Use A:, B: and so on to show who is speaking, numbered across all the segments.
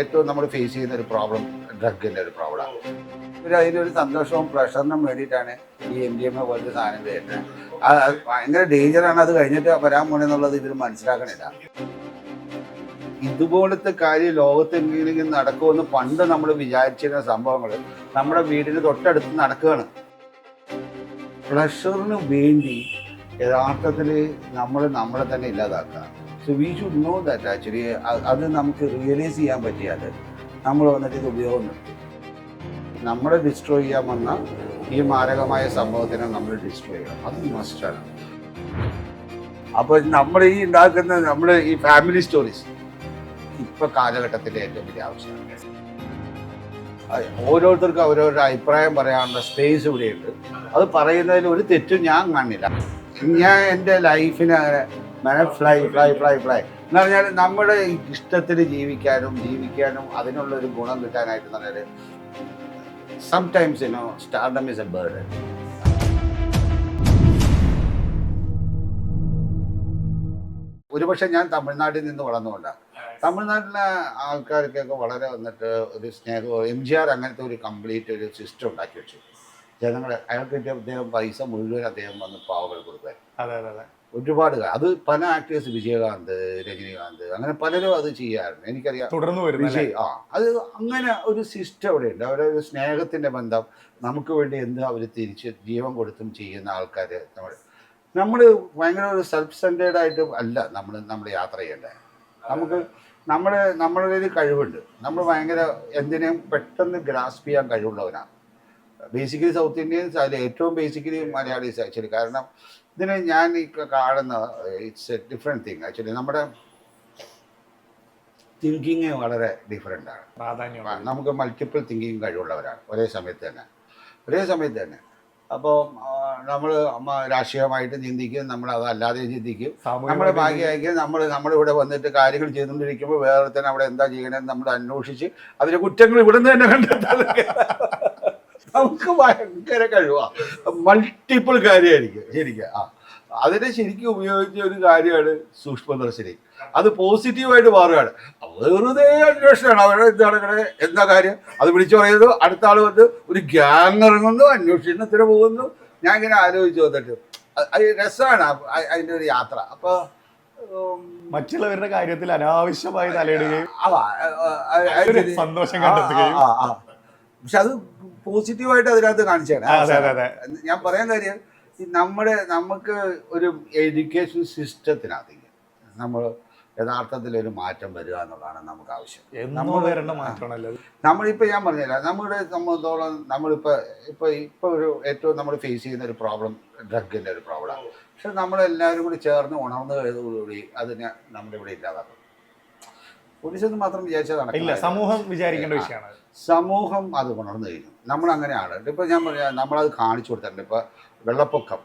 A: ഏറ്റവും നമ്മൾ ഫേസ് ചെയ്യുന്ന ഒരു പ്രോബ്ലം ഡ്രഗിന്റെ ഒരു പ്രോബ്ലമാണ് ഇവർ അതിനൊരു സന്തോഷവും പ്രഷറിനും വേണ്ടിയിട്ടാണ് ഈ എം ഡി എം എ പോലത്തെ സാധനം വരുന്നത് അത് ഭയങ്കര ഡേഞ്ചറാണ് അത് കഴിഞ്ഞിട്ട് വരാൻ പോണെന്നുള്ളത് ഇവർ മനസ്സിലാക്കണില്ല. ഇതുപോലത്തെ കാര്യം ലോകത്ത് എങ്ങനെയെങ്കിലും നടക്കുമെന്ന് പണ്ട് നമ്മൾ വിചാരിച്ചിരുന്ന സംഭവങ്ങൾ നമ്മുടെ വീടിന് തൊട്ടടുത്ത് നടക്കുകയാണ്. പ്രഷറിന് വേണ്ടി യഥാർത്ഥത്തിൽ നമ്മൾ നമ്മളെ തന്നെ ഇല്ലാതാക്കുക. So we should know that actually അത് നമുക്ക് റിയലൈസ് ചെയ്യാൻ പറ്റിയാൽ നമ്മൾ വന്നിട്ട് ഇത് ഉപയോഗം നിർത്തും നമ്മളെ ഡിസ്ട്രോയ് ചെയ്യാൻ വന്ന ഈ മാരകമായ സംഭവത്തിനെ നമ്മൾ ഡിസ്ട്രോയ് ചെയ്യണം. അത് മസ്റ്റാണ് അപ്പോൾ നമ്മൾ ഈ ഉണ്ടാക്കുന്ന നമ്മുടെ ഈ ഫാമിലി സ്റ്റോറീസ് ഇപ്പൊ കാലഘട്ടത്തിലെ ഏറ്റവും വലിയ ആവശ്യമാണ്. ഓരോരുത്തർക്കും അവരവരുടെ അഭിപ്രായം പറയാനുള്ള സ്പേസ് ഇവിടെയുണ്ട്. അത് പറയുന്നതിൽ ഒരു തെറ്റും ഞാൻ കാണില്ല. ഞാൻ എന്റെ ലൈഫിനെ മന ഫ്ലൈ ഫ്ലൈ ഫ്ലൈ ഫ്ലൈ എന്ന് പറഞ്ഞാൽ നമ്മുടെ ഇഷ്ടത്തിന് ജീവിക്കാനും ജീവിക്കാനും അതിനുള്ള ഒരു ഗുണം കിട്ടാനായിട്ട് എന്ന് പറഞ്ഞാൽ sometimes you know stardom is a bird ഒരുപക്ഷെ ഞാൻ തമിഴ്നാട്ടിൽ നിന്ന് വളർന്നുകൊണ്ടാണ് തമിഴ്നാട്ടിലെ ആൾക്കാർക്കൊക്കെ വളരെ വന്നിട്ട് ഒരു സ്നേഹം എം ജി ആർ അങ്ങനത്തെ ഒരു കംപ്ലീറ്റ് ഒരു സിസ്റ്റം ഉണ്ടാക്കി വെച്ചു. ജനങ്ങൾ അയാൾക്ക് അദ്ദേഹം പൈസ മുഴുവൻ അദ്ദേഹം വന്ന് പാവകൾ കൊടുക്കാൻ
B: അതെ അതെ അതെ.
A: ഒരുപാട് അത് പല ആക്ടേഴ്സ് വിജയകാന്ത് രജനീകാന്ത് അങ്ങനെ പലരും അത് ചെയ്യാറുണ്ട്. എനിക്കറിയാം.
B: തുടർന്ന് വരുന്നത്
A: വിജയ് ആ. അത് അങ്ങനെ ഒരു സിസ്റ്റം അവിടെ ഉണ്ട് അവരുടെ ഒരു സ്നേഹത്തിന്റെ ബന്ധം നമുക്ക് വേണ്ടി എന്ത് അവർ തിരിച്ച് ജീവൻ കൊടുത്തും ചെയ്യുന്ന ആൾക്കാർ നമ്മൾ. നമ്മൾ ഭയങ്കര ഒരു സെൽഫ് സെന്റേഡ് ആയിട്ട് അല്ല നമ്മൾ നമ്മൾ യാത്ര ചെയ്യേണ്ടത് നമുക്ക് നമ്മൾ നമ്മളുടെ ഒരു കഴിവുണ്ട്. നമ്മൾ ഭയങ്കര എന്തിനേയും പെട്ടെന്ന് ഗ്രാസ്പ് ചെയ്യാൻ കഴിവുള്ളവനാണ് ബേസിക്കലി സൗത്ത് ഇന്ത്യൻസ് അതിൽ ഏറ്റവും ബേസിക്കലി മലയാളീസ് ആക്ച്വലി. കാരണം ഇതിനെ ഞാൻ ഈ കാണുന്ന it's a different thing actually നമ്മുടെ തിങ്കിങ് വളരെ ഡിഫറെന്റ് ആണ്.
B: പ്രാധാന്യം
A: നമുക്ക് മൾട്ടിപ്പിൾ തിങ്കിങ് കഴിവുള്ളവരാണ്. ഒരേ സമയത്ത് തന്നെ. ഒരേ സമയത്ത് തന്നെ. അപ്പോൾ നമ്മൾ രാഷ്ട്രീയമായിട്ട് ചിന്തിക്കും നമ്മൾ അതല്ലാതെ ചിന്തിക്കും.
B: നമ്മൾ
A: ഭാഗ്യമായിരിക്കും നമ്മൾ നമ്മളിവിടെ വന്നിട്ട് കാര്യങ്ങൾ ചെയ്തുകൊണ്ടിരിക്കുമ്പോൾ വേറെ തന്നെ അവിടെ എന്താ ചെയ്യണമെന്ന് നമ്മൾ അന്വേഷിച്ച് അതിലെ കുറ്റങ്ങൾ ഇവിടെ നിന്ന് തന്നെ കണ്ടെത്താൻ നമുക്ക് ഭയങ്കര കഴിവാ മൾട്ടിപ്പിൾ കാര്യമായിരിക്കും ശരിക്കും ആ അതിനെ ശരിക്കും ഉപയോഗിച്ച ഒരു കാര്യമാണ് സൂക്ഷ്മദർശിനി അത് പോസിറ്റീവായിട്ട് മാറുകയാണ് വെറുതെ അന്വേഷണമാണ് അവരുടെ എന്താണ് ഇങ്ങനെ എന്താ കാര്യം അത് വിളിച്ചു പറയുന്നത് അടുത്ത ആൾ വന്ന് ഒരു ഗ്യാങ് ഇറങ്ങുന്നു അന്വേഷണത്തിന് പോകുന്നു ഞാൻ ഇങ്ങനെ ആലോചിച്ച് വന്നിട്ട് അത് രസമാണ് അതിന്റെ ഒരു യാത്ര അപ്പോൾ
B: മറ്റുള്ളവരുടെ കാര്യത്തിൽ അനാവശ്യമായി തലയിടുകയും സന്തോഷം കണ്ടെത്തുകയും
A: പക്ഷെ അത് പോസിറ്റീവായിട്ട് അതിനകത്ത് കാണിച്ചാണ് ഞാൻ പറയാൻ കാര്യം നമ്മുടെ നമുക്ക് ഒരു എഡ്യൂക്കേഷൻ സിസ്റ്റത്തിനകത്തേക്ക് നമ്മൾ യഥാർത്ഥത്തിൽ ഒരു മാറ്റം വരിക എന്നുള്ളതാണ് നമുക്ക് ആവശ്യം.
B: നമ്മൾ.
A: നമ്മളിപ്പോൾ ഞാൻ പറഞ്ഞില്ല നമ്മുടെ സംബന്ധിച്ചോളം നമ്മളിപ്പോൾ ഇപ്പോൾ ഇപ്പോൾ ഒരു ഏറ്റവും നമ്മൾ ഫേസ് ചെയ്യുന്ന ഒരു പ്രോബ്ലം ഡ്രഗിന്റെ ഒരു പ്രോബ്ലമാണ് പക്ഷെ നമ്മളെല്ലാവരും കൂടി ചേർന്ന് ഉണർന്നു കഴിഞ്ഞതോടുകൂടി അതിനെ നമ്മുടെ ഇവിടെ ഇല്ലാതാക്കും. പോലീസെന്ന് മാത്രം വിചാരിച്ചതാണ്
B: സമൂഹം വിചാരിക്കേണ്ട വിഷയമാണ്.
A: സമൂഹം അത് ഉണർന്നു കഴിഞ്ഞു. നമ്മൾ അങ്ങനെയാണ് ഇപ്പൊ ഞാൻ പറയാം നമ്മളത് കാണിച്ചു കൊടുത്തിട്ടുണ്ട്. ഇപ്പൊ വെള്ളപ്പൊക്കം.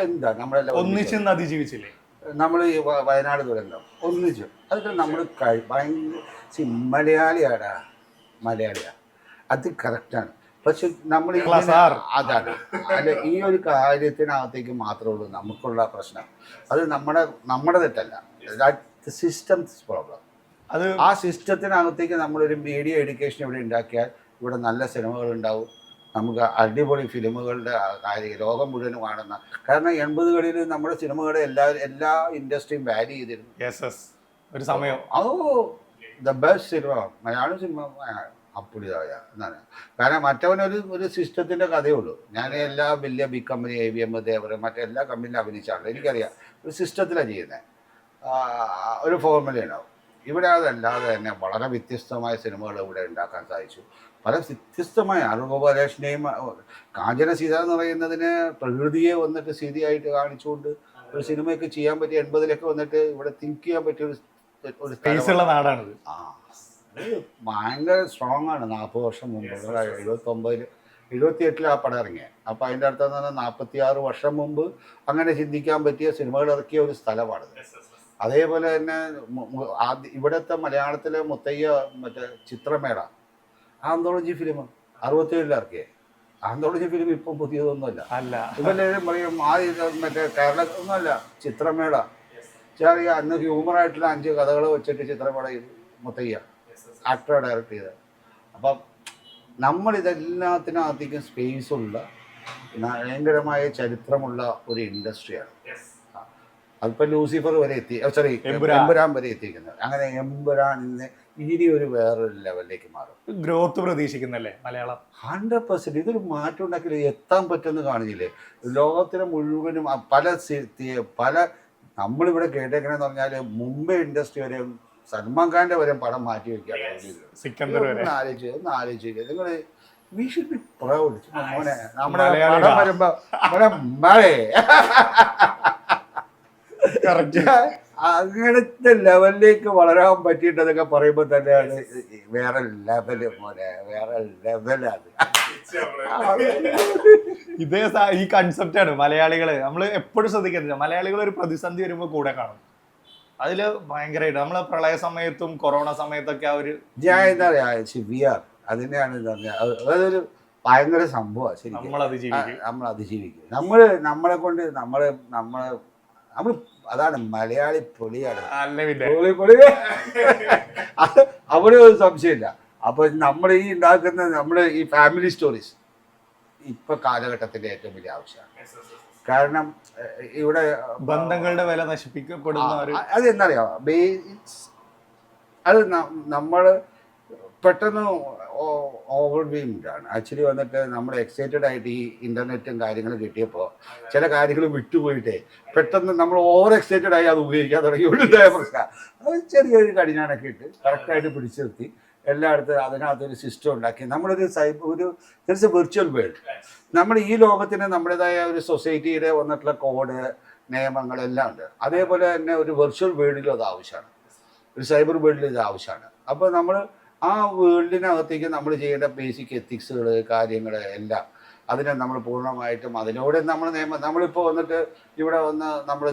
A: എന്താ നമ്മളെല്ലാം
B: ഒന്നിച്ച് അതിജീവിച്ചില്ലേ?
A: നമ്മൾ ഈ വയനാട് ദുരന്തം. ഒന്നിച്ചു. അതൊക്കെ നമ്മൾ ഭയങ്കര മലയാളിയാടാ. മലയാളിയാ. അത് കറക്റ്റാണ്. പക്ഷെ നമ്മൾ. അതാണ്. അല്ല ഈ ഒരു കാര്യത്തിനകത്തേക്ക് മാത്രമേ ഉള്ളൂ. നമുക്കുള്ള പ്രശ്നം. അത് നമ്മുടെ നമ്മുടെ തെറ്റല്ല. സിസ്റ്റംസ് പ്രോബ്ലം
B: അത്
A: ആ സിസ്റ്റത്തിനകത്തേക്ക് നമ്മളൊരു മീഡിയ എഡ്യൂക്കേഷൻ ഇവിടെ ഉണ്ടാക്കിയാൽ ഇവിടെ നല്ല സിനിമകൾ ഉണ്ടാവും. നമുക്ക് അടിപൊളി ഫിലിമുകളുടെ കാര്യം ലോകം മുഴുവൻ കാണുന്ന കാരണം എൺപതുകളിൽ നമ്മുടെ സിനിമകളുടെ എല്ലാ എല്ലാ ഇൻഡസ്ട്രിയും വാല്യൂ ചെയ്തിരുന്നു.
B: ഒരു സമയം.
A: ഓ the best cinema Malayalam cinema അപ്പുടിതായ എന്നാണ്. കാരണം മറ്റവനൊരു ഒരു സിസ്റ്റത്തിന്റെ കഥയുള്ളൂ ഞാൻ എല്ലാ വലിയ big company A V M Devar മറ്റെല്ലാ കമ്പനിയിലും അഭിനയിച്ചാണല്ലോ എനിക്കറിയാം. ഒരു സിസ്റ്റത്തിലാണ് ചെയ്യുന്നത്. ഒരു ഫോർമുല ഉണ്ടാവും. ഇവിടെ അതല്ലാതെ തന്നെ വളരെ വ്യത്യസ്തമായ സിനിമകൾ ഇവിടെ ഉണ്ടാക്കാൻ സാധിച്ചു. പല വ്യത്യസ്തമായ അനുഭവരേഷനെയും കാഞ്ചന സീത എന്ന് പറയുന്നതിന് പ്രകൃതിയെ വന്നിട്ട് സീതയായിട്ട് കാണിച്ചുകൊണ്ട് ഒരു സിനിമയൊക്കെ ചെയ്യാൻ പറ്റിയ എൺപതിലൊക്കെ വന്നിട്ട് ഇവിടെ തിങ്ക് ചെയ്യാൻ പറ്റിയ ഒരു സ്പേസുള്ള
B: സ്പേസ് ഉള്ള നാടാണിത്.
A: ആ അത് ഭയങ്കര സ്ട്രോങ് ആണ്. നാൽപ്പത് വർഷം മുമ്പ് എഴുപത്തൊമ്പതിൽ എഴുപത്തി എട്ടിൽ ആ പടം ഇറങ്ങിയത് അപ്പോൾ അതിന്റെ അടുത്ത് എന്ന് പറഞ്ഞാൽ നാൽപ്പത്തി ആറ് വർഷം മുമ്പ് അങ്ങനെ ചിന്തിക്കാൻ പറ്റിയ സിനിമകൾ ഇറക്കിയ ഒരു സ്ഥലമാണിത്. അതേപോലെ തന്നെ ഇവിടുത്തെ മലയാളത്തിലെ മുത്തയ്യ മറ്റേ ചിത്രമേള ആന്തോളജി ഫിലിം അറുപത്തേഴിൽ ഇറക്കിയേ. ആന്തോളജി ഫിലിം ഇപ്പം പുതിയതൊന്നുമല്ല.
B: അല്ല.
A: ഇവരെല്ലാവരും പറയും ആ മറ്റേ കേരളത്തിലൊന്നുമല്ല ചിത്രമേള. ചെറിയ അന്ന് ഹ്യൂമർ ആയിട്ടുള്ള അഞ്ച് കഥകൾ വെച്ചിട്ട് ചിത്രമേള ചെയ്തു മുത്തയ്യ ആക്ടർ ഡയറക്റ്റ് ചെയ്തത് അപ്പം നമ്മളിതെല്ലാത്തിനകത്തേക്കും സ്പേസ് ഉള്ള ഭയങ്കരമായ ചരിത്രമുള്ള ഒരു ഇൻഡസ്ട്രിയാണ് അതിപ്പോൾ ലൂസിഫർ വരെ എത്തി സോറി
B: എമ്പുരാൻ.
A: വരെ എത്തിക്കുന്നത് അങ്ങനെ എമ്പുരാൻ ഇന്ന് ഇനി ഒരു വേറൊരു ലെവലിലേക്ക് മാറും.
B: ഗ്രോത്ത് പ്രതീക്ഷിക്കുന്നല്ലേ മലയാളം?
A: ഹൺഡ്രഡ് പെർസെന്റ് ഇതൊരു മാറ്റം ഉണ്ടാക്കി എത്താൻ പറ്റുമെന്ന് കാണുന്നില്ലേ ലോകത്തിലെ മുഴുവനും പല പല നമ്മളിവിടെ കേട്ടേക്കണെന്ന് പറഞ്ഞാൽ മുംബൈ ഇൻഡസ്ട്രി വരെ സൽമാൻ ഖാന്റെ വരെ പടം മാറ്റി
B: വരെ.
A: ഒന്ന് ആലോചിച്ച് ഒന്ന് ആലോചിക്കുക നിങ്ങൾ വി ഷുഡ് ബി പ്രൗഡ് നമ്മുടെ. പടം വരുമ്പോ മഴേ അങ്ങനത്തെ ലെവലിലേക്ക് വളരാൻ പറ്റിയിട്ടതൊക്കെ പറയുമ്പോൾ തന്നെയാണ് വേറെ ലെവൽ പോലെ വേറെ ലെവലാണ്
B: ഇതേ ഈ കൺസെപ്റ്റാണ് ആണ് മലയാളികൾ. നമ്മൾ എപ്പോഴും ശ്രദ്ധിക്കുന്നില്ല മലയാളികൾ ഒരു പ്രതിസന്ധി വരുമ്പോൾ കൂടെ കാണും. അതിൽ ഭയങ്കരമായിട്ട് നമ്മൾ പ്രളയ സമയത്തും കൊറോണ സമയത്തൊക്കെ ആ ഒരു
A: ഞാൻ എന്താ പറയാ സിവിയർ അതിനെയാണ് അതൊരു ഭയങ്കര സംഭവമാണ് ശരിക്കും.
B: നമ്മൾ അതിജീവിക്കും
A: നമ്മൾ അതിജീവിക്കും നമ്മൾ നമ്മളെ കൊണ്ട് നമ്മളെ നമ്മളെ നമ്മൾ അതാണ് മലയാളി പൊളിയാണ്. പൊളി പൊളി. അത് അവിടെ ഒരു സംശയമില്ല. അപ്പൊ നമ്മൾ ഈ ഉണ്ടാക്കുന്ന നമ്മുടെ ഈ ഫാമിലി സ്റ്റോറീസ് ഇപ്പൊ കാലഘട്ടത്തിന്റെ ഏറ്റവും വലിയ ആവശ്യമാണ്. കാരണം ഇവിടെ
B: ബന്ധങ്ങളുടെ വില നശിപ്പിക്കപ്പെടുന്ന
A: it's- അത് നമ്മൾ പെട്ടെന്ന് ഓവർവീംഡ് ആണ്. ആക്ച്വലി വന്നിട്ട് നമ്മൾ എക്സൈറ്റഡ് ആയിട്ട് ഈ ഇന്റർനെറ്റും കാര്യങ്ങളും കിട്ടിയപ്പോൾ ചില കാര്യങ്ങൾ വിട്ടുപോയിട്ടേ പെട്ടെന്ന് നമ്മൾ ഓവർ എക്സൈറ്റഡ് ആയി അത് ഉപയോഗിക്കാൻ തുടങ്ങി ഉണ്ടായ പ്രശ്നം. അത് ചെറിയൊരു കടിഞ്ഞാണൊക്കെ ഇട്ട് കറക്റ്റായിട്ട് പിടിച്ചു നിർത്തി എല്ലായിടത്തും അതിനകത്തൊരു സിസ്റ്റം ഉണ്ടാക്കി. നമ്മളൊരു സൈബർ ഒരു എ വെർച്വൽ വേൾഡ് നമ്മൾ ഈ ലോകത്തിന് നമ്മുടേതായ ഒരു സൊസൈറ്റിയുടെ വന്നിട്ടുള്ള കോഡ് നിയമങ്ങളെല്ലാം ഉണ്ട്. അതേപോലെ തന്നെ ഒരു വെർച്വൽ വേൾഡിലും അത് ആവശ്യമാണ്. ഒരു സൈബർ വേൾഡിൽ ഇത് ആവശ്യമാണ്. അപ്പോൾ നമ്മൾ ആ വേൾഡിനകത്തേക്ക് നമ്മൾ ചെയ്യേണ്ട ബേസിക് എത്തിക്സുകൾ കാര്യങ്ങൾ എല്ലാം അതിനെ നമ്മൾ പൂർണമായിട്ടും അതിലൂടെ നമ്മൾ നിയമം നമ്മളിപ്പോൾ വന്നിട്ട് ഇവിടെ വന്ന് നമ്മൾ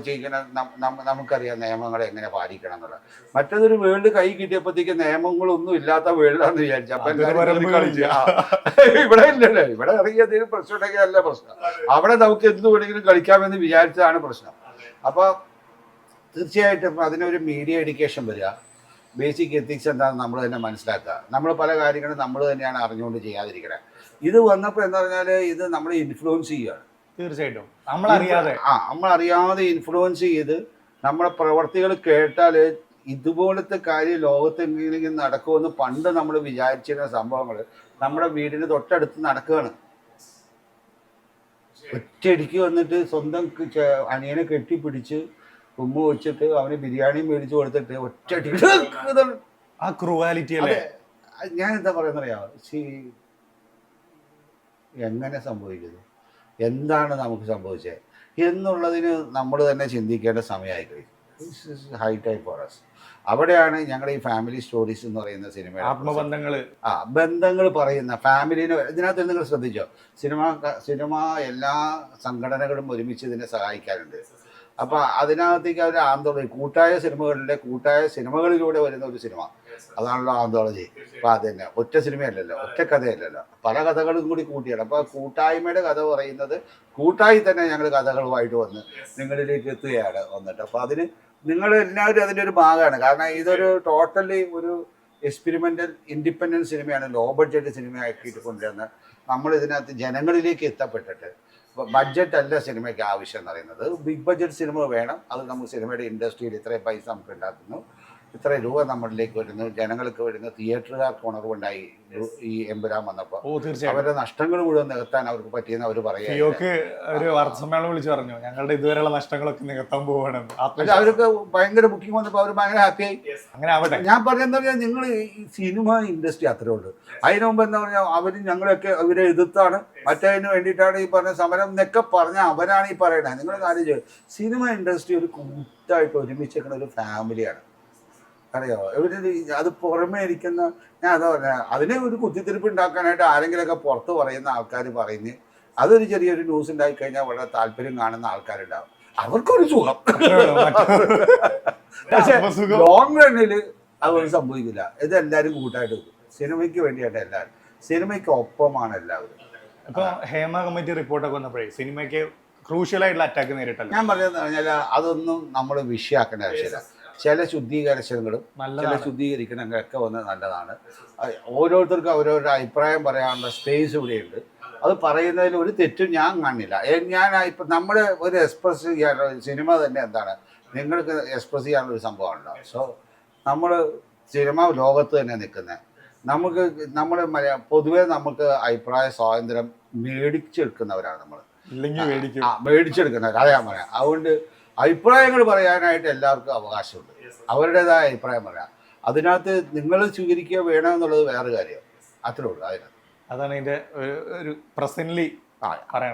A: നം- നമുക്കറിയാം നിയമങ്ങൾ എങ്ങനെ പാലിക്കണം എന്നുള്ളത്. മറ്റതൊരു വേൾഡ് കൈ കിട്ടിയപ്പോഴത്തേക്ക് നിയമങ്ങളൊന്നും ഇല്ലാത്ത വേൾഡാന്ന് വിചാരിച്ചു. അപ്പൊ കളിച്ചു ഇവിടെ ഇല്ലല്ലോ. ഇവിടെ ഇറങ്ങി എന്തെങ്കിലും പ്രശ്നം ഉണ്ടെങ്കിൽ അല്ല പ്രശ്നം. അവിടെ നമുക്ക് എന്ത് വേണമെങ്കിലും കളിക്കാമെന്ന് വിചാരിച്ചതാണ് പ്രശ്നം. അപ്പൊ തീർച്ചയായിട്ടും അതിനൊരു മീഡിയ എഡ്യൂക്കേഷൻ വരിക. ബേസിക് എത്തിക്സ് എന്താണെന്ന് നമ്മൾ തന്നെ മനസ്സിലാക്കുക. നമ്മൾ പല കാര്യങ്ങളും നമ്മൾ തന്നെയാണ് അറിഞ്ഞുകൊണ്ട് ചെയ്യാതിരിക്കണേ. ഇത് വന്നപ്പോൾ എന്ന് പറഞ്ഞാൽ ഇത് നമ്മളെ ഇൻഫ്ലുവൻസ് ചെയ്യുകയാണ്
B: തീർച്ചയായിട്ടും. നമ്മളറിയാതെ.
A: ആ നമ്മൾ അറിയാതെ ഇൻഫ്ലുവൻസ് ചെയ്ത് നമ്മുടെ പ്രവർത്തികൾ കേട്ടാൽ ഇതുപോലത്തെ കാര്യം ലോകത്തെങ്കിലും നടക്കുമെന്ന് പണ്ട് നമ്മൾ വിചാരിച്ചിരുന്ന സംഭവങ്ങൾ നമ്മുടെ വീടിന് തൊട്ടടുത്ത് നടക്കുകയാണ്. ഒറ്റയടിക്ക് വന്നിട്ട് സ്വന്തം അനിയനെ കെട്ടിപ്പിടിച്ച് ഉമ്മ വെച്ചിട്ട് അവന് ബിരിയാണി മേടിച്ചു കൊടുത്തിട്ട് ഒറ്റ
B: ആ ക്രൂവാലിറ്റി അല്ലേ?
A: ഞാൻ എന്താ പറയുന്നറിയാമോ ശി എങ്ങനെ സംഭവിക്കുന്നു? എന്താണ് നമുക്ക് സംഭവിച്ചത് എന്നുള്ളതിന് നമ്മൾ തന്നെ ചിന്തിക്കേണ്ട സമയമായി കഴിഞ്ഞു ഹൈ ടൈം ഫോർ അസ് അവിടെയാണ് ഞങ്ങളുടെ ഈ ഫാമിലി സ്റ്റോറീസ് എന്ന് പറയുന്ന സിനിമ
B: ആത്മബന്ധങ്ങൾ
A: ആ ബന്ധങ്ങൾ പറയുന്ന ഫാമിലിനെ ഇതിനകത്ത് നിങ്ങൾ ശ്രദ്ധിച്ചോ? സിനിമ സിനിമ എല്ലാ സംഘടനകളും ഒരുമിച്ച് ഇതിനെ സഹായിക്കാറുണ്ട്. അപ്പൊ അതിനകത്തേക്ക് അവർ ആന്തോളജി കൂട്ടായ സിനിമകളിലെ കൂട്ടായ സിനിമകളിലൂടെ വരുന്ന ഒരു സിനിമ. അതാണല്ലോ ആന്തോളജി. അപ്പൊ അത് തന്നെ ഒറ്റ സിനിമയല്ലല്ലോ. ഒറ്റ കഥയല്ലല്ലോ. പല കഥകളും കൂടി കൂട്ടിയാണ്. അപ്പൊ കൂട്ടായ്മയുടെ കഥ പറയുന്നത് കൂട്ടായി തന്നെ ഞങ്ങൾ കഥകളുമായിട്ട് വന്ന് നിങ്ങളിലേക്ക് എത്തുകയാണ് വന്നിട്ട്. അപ്പൊ അതിന് നിങ്ങൾ എല്ലാവരും അതിന്റെ ഒരു ഭാഗമാണ്. കാരണം ഇതൊരു ടോട്ടലി ഒരു എക്സ്പെരിമെന്റൽ ഇൻഡിപെൻഡൻസ് സിനിമയാണ് ലോ ബഡ്ജറ്റ് സിനിമയാക്കിയിട്ട് കൊണ്ടുവന്ന് നമ്മൾ ഇതിനകത്ത് ജനങ്ങളിലേക്ക് എത്തപ്പെട്ടിട്ട് ബഡ്ജറ്റ് അല്ല സിനിമയ്ക്ക് ആവശ്യം എന്ന് പറയുന്നത്. ബിഗ് ബഡ്ജറ്റ് സിനിമ വേണം. അത് നമുക്ക് സിനിമയുടെ ഇൻഡസ്ട്രിയിൽ ഇത്രയും പൈസ നമുക്ക് ഉണ്ടാക്കുന്നു. ഇത്ര രൂപ നമ്മളിലേക്ക് വരുന്നു. ജനങ്ങൾക്ക് വരുന്നു. തിയേറ്ററുകാർക്ക് ഉണർവുണ്ടായി. ഈ എമ്പുരാൻ വന്നപ്പോൾ.
B: ഓ തീർച്ചയായിട്ടും
A: അവരുടെ നഷ്ടങ്ങൾ മുഴുവൻ നികത്താൻ അവർക്ക് പറ്റിയെന്ന് അവർ
B: സിയോക്ക് ഒരു സമ്മേളനം വിളിച്ചു പറഞ്ഞു. ഞങ്ങളുടെ ഇതുവരെയുള്ള നഷ്ടങ്ങളൊക്കെ നികത്താൻ പോവാണ്.
A: അവർക്ക് ഭയങ്കര ബുക്കിംഗ് വന്നപ്പോൾ അവർ ഭയങ്കര ഹാപ്പിയായി
B: അങ്ങനെ ആവട്ടെ.
A: ഞാൻ പറഞ്ഞെന്ന് പറഞ്ഞാൽ നിങ്ങൾ ഈ സിനിമ ഇൻഡസ്ട്രി അത്രേ ഉള്ളൂ. അതിനു മുമ്പ് എന്താ പറഞ്ഞാൽ അവർ ഞങ്ങളൊക്കെ അവരെ എതിർത്താണ്. മറ്റതിന് വേണ്ടിയിട്ടാണ് ഈ പറഞ്ഞ സമരം എന്നൊക്കെ പറഞ്ഞ അവരാണ് ഈ പറയണത് നിങ്ങൾ കാര്യം ചെയ്യും. സിനിമ ഇൻഡസ്ട്രി ഒരു കൂട്ടായിട്ട് ഒരുമിച്ചേക്കുന്ന ഒരു ഫാമിലിയാണ് അറിയോ? ഇവർ ഈ- അത് പുറമേ ഇരിക്കുന്ന ഞാൻ അതാ പറഞ്ഞ അതിനെ ഒരു കുത്തിത്തിരിപ്പ് ഉണ്ടാക്കാനായിട്ട് ആരെങ്കിലുമൊക്കെ പുറത്ത് പറയുന്ന ആൾക്കാർ പറയുന്നത് അതൊരു ചെറിയൊരു ന്യൂസ് ഉണ്ടായി കഴിഞ്ഞാൽ വളരെ താല്പര്യം കാണുന്ന ആൾക്കാരുണ്ടാവും. അവർക്കൊരു സുഖം. പക്ഷെ. ലോങ് റണ്ണിൽ അതൊന്നും സംഭവിക്കില്ല. ഇത് എല്ലാവരും കൂട്ടായിട്ട് സിനിമയ്ക്ക് വേണ്ടിയിട്ട് എല്ലാവരും സിനിമയ്ക്ക് ഒപ്പമാണ് എല്ലാവരും.
B: ഇപ്പൊ ഹേമ കമ്മിറ്റി റിപ്പോർട്ടൊക്കെ വന്നപ്പോഴേ സിനിമയ്ക്ക് ക്രൂഷ്യലായിട്ടുള്ള അറ്റാക്ക് നേരിട്ടല്ലോ.
A: ഞാൻ പറയുന്നത് പറഞ്ഞാൽ അതൊന്നും നമ്മൾ വിഷയാക്കേണ്ട ആവശ്യമില്ല. ചില ശുദ്ധീകരണങ്ങളും ചില ശുദ്ധീകരിക്കണങ്ങളൊക്കെ വന്ന് നല്ലതാണ്. ഓരോരുത്തർക്കും അവരവരുടെ അഭിപ്രായം പറയാനുള്ള സ്പേസ് ഇവിടെയുണ്ട്. അത് പറയുന്നതിൽ ഒരു തെറ്റും ഞാൻ കാണില്ല. ഞാൻ ഇപ്പം നമ്മുടെ ഒരു എക്സ്പ്രസ് ചെയ്യാനുള്ള സിനിമ തന്നെ എന്താണ്? നിങ്ങൾക്ക് എക്സ്പ്രസ് ചെയ്യാനുള്ള ഒരു സംഭവമാണല്ലോ. സോ നമ്മൾ സിനിമ ലോകത്ത് തന്നെ നിൽക്കുന്നത് നമുക്ക് നമ്മൾ പൊതുവേ നമുക്ക് അഭിപ്രായ സ്വാതന്ത്ര്യം മേടിച്ചെടുക്കുന്നവരാണ് നമ്മൾ മേടിച്ചെടുക്കുന്നവർ അതാ ഞാൻ പറയാം. അതുകൊണ്ട് അഭിപ്രായങ്ങൾ പറയാനായിട്ട് എല്ലാവർക്കും അവകാശമുണ്ട്. അവരുടേതായ അഭിപ്രായം പറയാം. അതിനകത്ത് നിങ്ങൾ സ്വീകരിക്കുക വേണമെന്നുള്ളത് വേറെ കാര്യം അത്രേ ഉള്ളൂ അതിനകത്ത്.
B: അതാണ് ഇതിന്റെ ഒരു പ്രസന്റ്ലി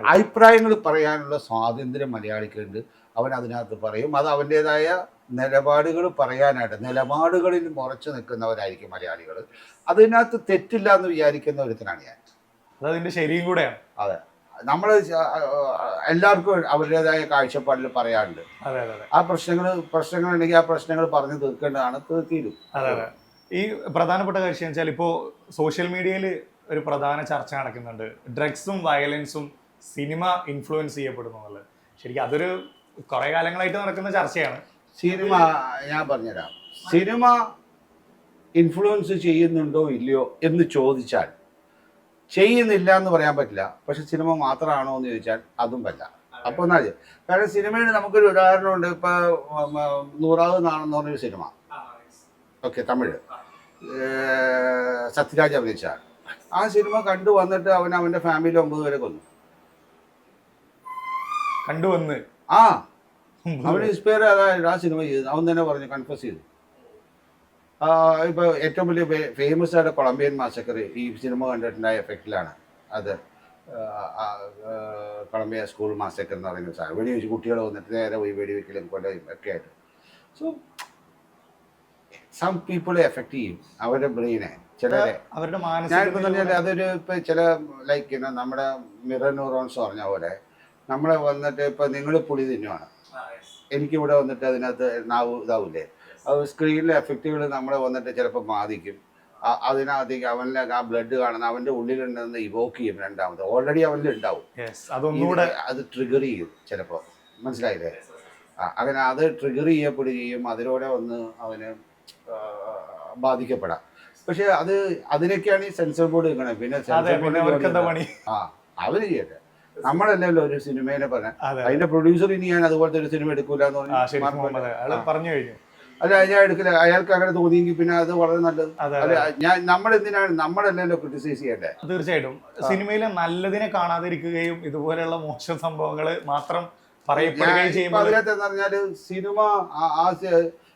A: അഭിപ്രായങ്ങൾ പറയാനുള്ള സ്വാതന്ത്ര്യം മലയാളിക്കുണ്ട്. അവൻ അതിനകത്ത് പറയും. അത് അവന്റെതായ നിലപാടുകൾ പറയാനായിട്ട് നിലപാടുകളിൽ മുറച്ചു നിൽക്കുന്നവരായിരിക്കും മലയാളികൾ. അതിനകത്ത് തെറ്റില്ല എന്ന് വിചാരിക്കുന്ന ഒരുത്തനാണ് ഞാൻ.
B: അത് അതിന്റെ ശരിയും കൂടെയാണ്.
A: അതെ. നമ്മൾ എല്ലാവർക്കും അവരുടേതായ കാഴ്ചപ്പാടിൽ പറയാറുണ്ട്.
B: അതെ അതെ അതെ.
A: ആ പ്രശ്നങ്ങൾ പ്രശ്നങ്ങൾ ഉണ്ടെങ്കിൽ ആ പ്രശ്നങ്ങൾ പറഞ്ഞു തീർക്കേണ്ടതാണ് തീർത്തിരും
B: അതെ അതെ. ഈ പ്രധാനപ്പെട്ട കാര്യം വെച്ചാൽ ഇപ്പോൾ സോഷ്യൽ മീഡിയയിൽ ഒരു പ്രധാന ചർച്ച നടക്കുന്നുണ്ട്. ഡ്രഗ്സും വയലൻസും സിനിമ ഇൻഫ്ലുവൻസ് ചെയ്യപ്പെടുന്നു എന്നുള്ളത്. ശരിക്കും അതൊരു കുറേ കാലങ്ങളായിട്ട് നടക്കുന്ന ചർച്ചയാണ്.
A: സിനിമ ഞാൻ പറഞ്ഞുതരാം. സിനിമ ഇൻഫ്ലുവൻസ് ചെയ്യുന്നുണ്ടോ ഇല്ലയോ എന്ന് ചോദിച്ചാൽ ചെയ്യുന്നില്ല എന്ന് പറയാൻ പറ്റില്ല. പക്ഷെ സിനിമ മാത്രമാണോ എന്ന് ചോദിച്ചാൽ അതും പറ്റില്ല. അപ്പോൾ എന്നാ? കാരണം സിനിമയുടെ നമുക്കൊരു ഉദാഹരണമുണ്ട് ഇപ്പൊ നൂറാവ് നാണെന്ന് പറഞ്ഞൊരു സിനിമ. ഓക്കെ തമിഴ്. സത്യരാജ് അഭിനയിച്ച ആ സിനിമ കണ്ടു വന്നിട്ട് അവൻ അവന്റെ ഫാമിലി ഒമ്പത് പേരെ കൊന്നു.
B: കണ്ടുവന്ന്
A: ആ. അവന് ഇൻസ്പയർ ആ സിനിമ ചെയ്തു അവൻ തന്നെ പറഞ്ഞു കൺഫ്യൂസ് ചെയ്തു. ആ, ഇപ്പൊ ഏറ്റവും വലിയ ഫേമസ് ആയിട്ട് കൊളംബിയൻ മാസക്കർ ഈ സിനിമ കണ്ടിട്ടുണ്ടായ എഫക്റ്റിലാണ് അത് കൊളംബിയ സ്കൂൾ മാസക്കർ എന്ന് പറയുന്ന സാധനം. വെടി വെച്ച് കുട്ടികൾ വന്നിട്ട് നേരെ പോയി വെടി വെക്കലും കൊല്ലയും ഒക്കെ ആയിട്ട്. സോ സം പീപ്പിളെ എഫക്റ്റ് ചെയ്യും. അവരുടെ ബ്രെയിനെ ചിലരെ.
B: അവരുടെ
A: ഞാനിപ്പോൾ പറഞ്ഞാൽ അതൊരു ഇപ്പം ചില ലൈക്ക് നമ്മുടെ മിറർ ന്യൂറോൺസ് പറഞ്ഞ പോലെ നമ്മളെ വന്നിട്ട് ഇപ്പം നിങ്ങൾ പുളി തിന്നുവാണ്. എനിക്കിവിടെ വന്നിട്ട് അതിനകത്ത് നാവ് ഇതാവില്ലേ സ്ക്രീനിലെ എഫക്റ്റുകൾ നമ്മളെ വന്നിട്ട് ചിലപ്പോൾ ബാധിക്കും. അതിനകത്തേക്ക് അവനിലെ ആ ബ്ലഡ് കാണുന്ന അവന്റെ ഉള്ളിലുണ്ടെന്ന് ഇവോക്ക് ചെയ്യും രണ്ടാമത്. ഓൾറെഡി അവനിൽ ഉണ്ടാവും.
B: അതൊന്നുകൂടെ
A: അത് ട്രിഗർ ചെയ്യും ചിലപ്പോൾ മനസ്സിലായില്ലേ? അങ്ങനെ അത് ട്രിഗർ ചെയ്യപ്പെടുകയും അതിലൂടെ വന്ന് അവന് ബാധിക്കപ്പെടാം. പക്ഷെ അത് അതിനൊക്കെയാണ് ഈ സെൻസർ ബോർഡ് നിൽക്കണത് പിന്നെ സെൻസർ ബോർഡ് ആ അവർ ചെയ്യട്ടെ. നമ്മളല്ലല്ലോ ഒരു സിനിമേനെ പറഞ്ഞ. അതിന്റെ പ്രൊഡ്യൂസർ ഇനി ഞാൻ അതുപോലത്തെ ഒരു സിനിമ
B: എടുക്കൂലെന്ന്
A: പറഞ്ഞു
B: പറഞ്ഞു കഴിഞ്ഞു.
A: അല്ല ഞാൻ എടുക്കില്ല. അയാൾക്ക് അങ്ങനെ തോന്നിയെങ്കിൽ പിന്നെ അത് വളരെ നല്ലത്. അല്ല ഞാൻ നമ്മൾ എന്തിനാണ് നമ്മളല്ലല്ലോ ക്രിട്ടിസൈസ് ചെയ്യേണ്ടത്
B: തീർച്ചയായിട്ടും. സിനിമയിലെ നല്ലതിനെ കാണാതിരിക്കുകയും ഇതുപോലെയുള്ള മോശം സംഭവങ്ങൾ മാത്രം പറയപ്പെടുകയും ചെയ്യുമ്പോൾ
A: അതിനകത്ത് എന്ന് പറഞ്ഞാൽ സിനിമ ആ-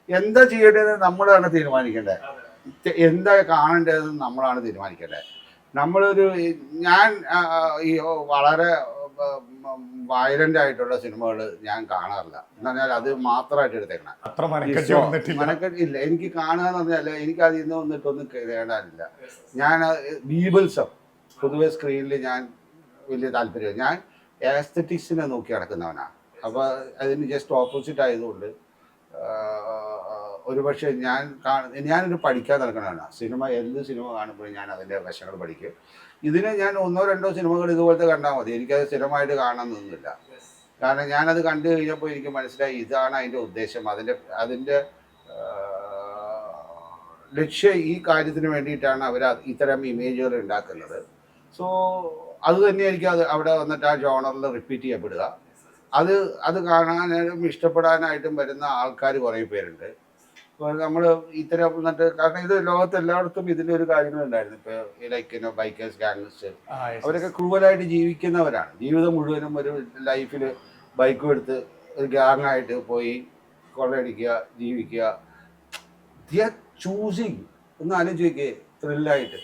A: എന്താ ചെയ്യേണ്ടത് നമ്മളാണ് തീരുമാനിക്കേണ്ടത് എന്താ കാണേണ്ടതെന്ന് നമ്മളാണ് തീരുമാനിക്കേണ്ടത് നമ്മളൊരു ഞാൻ ഈ വളരെ വയലന്റ് ആയിട്ടുള്ള സിനിമകൾ ഞാൻ കാണാറില്ല. എന്ന് പറഞ്ഞാൽ അത് മാത്രമായിട്ട് എടുത്തേക്കണം.
B: അത്ര മനക്കെട്ടി
A: ഇല്ല. എനിക്ക് കാണുക എന്ന് പറഞ്ഞാൽ എനിക്ക് അതിൽ നിന്ന് വന്നിട്ടൊന്നും നേടാനില്ല ഞാൻ ബീബിൾസം പൊതുവെ സ്ക്രീനിൽ ഞാൻ വലിയ താല്പര്യം ഞാൻ ആസ്തറ്റിക്സിനെ നോക്കി നടക്കുന്നവനാണ്. അപ്പോൾ അതിന് ജസ്റ്റ് ഓപ്പോസിറ്റ് ആയതുകൊണ്ട് ഒരുപക്ഷെ ഞാൻ കാണ ഞാനൊരു പഠിക്കാൻ നടക്കണതാണ് സിനിമ എന്ത് സിനിമ കാണുമ്പോഴും ഞാൻ അതിന്റെ വശങ്ങൾ പഠിക്കും. ഇതിന് ഞാൻ ഒന്നോ രണ്ടോ സിനിമകൾ ഇതുപോലത്തെ കണ്ടാൽ മതി. എനിക്കത് സ്ഥിരമായിട്ട് കാണണമെന്നൊന്നുമില്ല കാരണം ഞാനത് കണ്ടു കഴിഞ്ഞപ്പോൾ എനിക്ക് മനസ്സിലായി ഇതാണ് അതിന്റെ ഉദ്ദേശം. അതിന്റെ അതിന്റെ ലക്ഷ്യം ഈ കാര്യത്തിന് വേണ്ടിയിട്ടാണ് അവർ ഇത്തരം ഇമേജുകൾ ഉണ്ടാക്കുന്നത്. സോ അത് തന്നെയായിരിക്കും അത് അവിടെ വന്നിട്ട് ആ ജോണറിൽ റിപ്പീറ്റ് ചെയ്യപ്പെടുക. അത് അത് കാണാനും ഇഷ്ടപ്പെടാനായിട്ടും വരുന്ന ആൾക്കാർ കുറേ പേരുണ്ട്. നമ്മൾ ഇത്തരം എന്നിട്ട് കാരണം ഇത് ലോകത്ത് എല്ലായിടത്തും ഇതിന്റെ ഒരു കാര്യങ്ങളുണ്ടായിരുന്നു ഇപ്പൊ ലൈക്ക് ബൈക്കേഴ്സ്
B: ഗാങ്സ്റ്റർ
A: അവരൊക്കെ ക്രൂവലായിട്ട് ജീവിക്കുന്നവരാണ്. ജീവിതം മുഴുവനും ഒരു ലൈഫിൽ ബൈക്ക് എടുത്ത് ഒരു ഗാങ് ആയിട്ട് പോയി കൊള്ളയടിക്കുക ജീവിക്കുക. ചൂസിങ് ഒന്ന് ആലോചിക്കുക ത്രില്ലായിട്ട്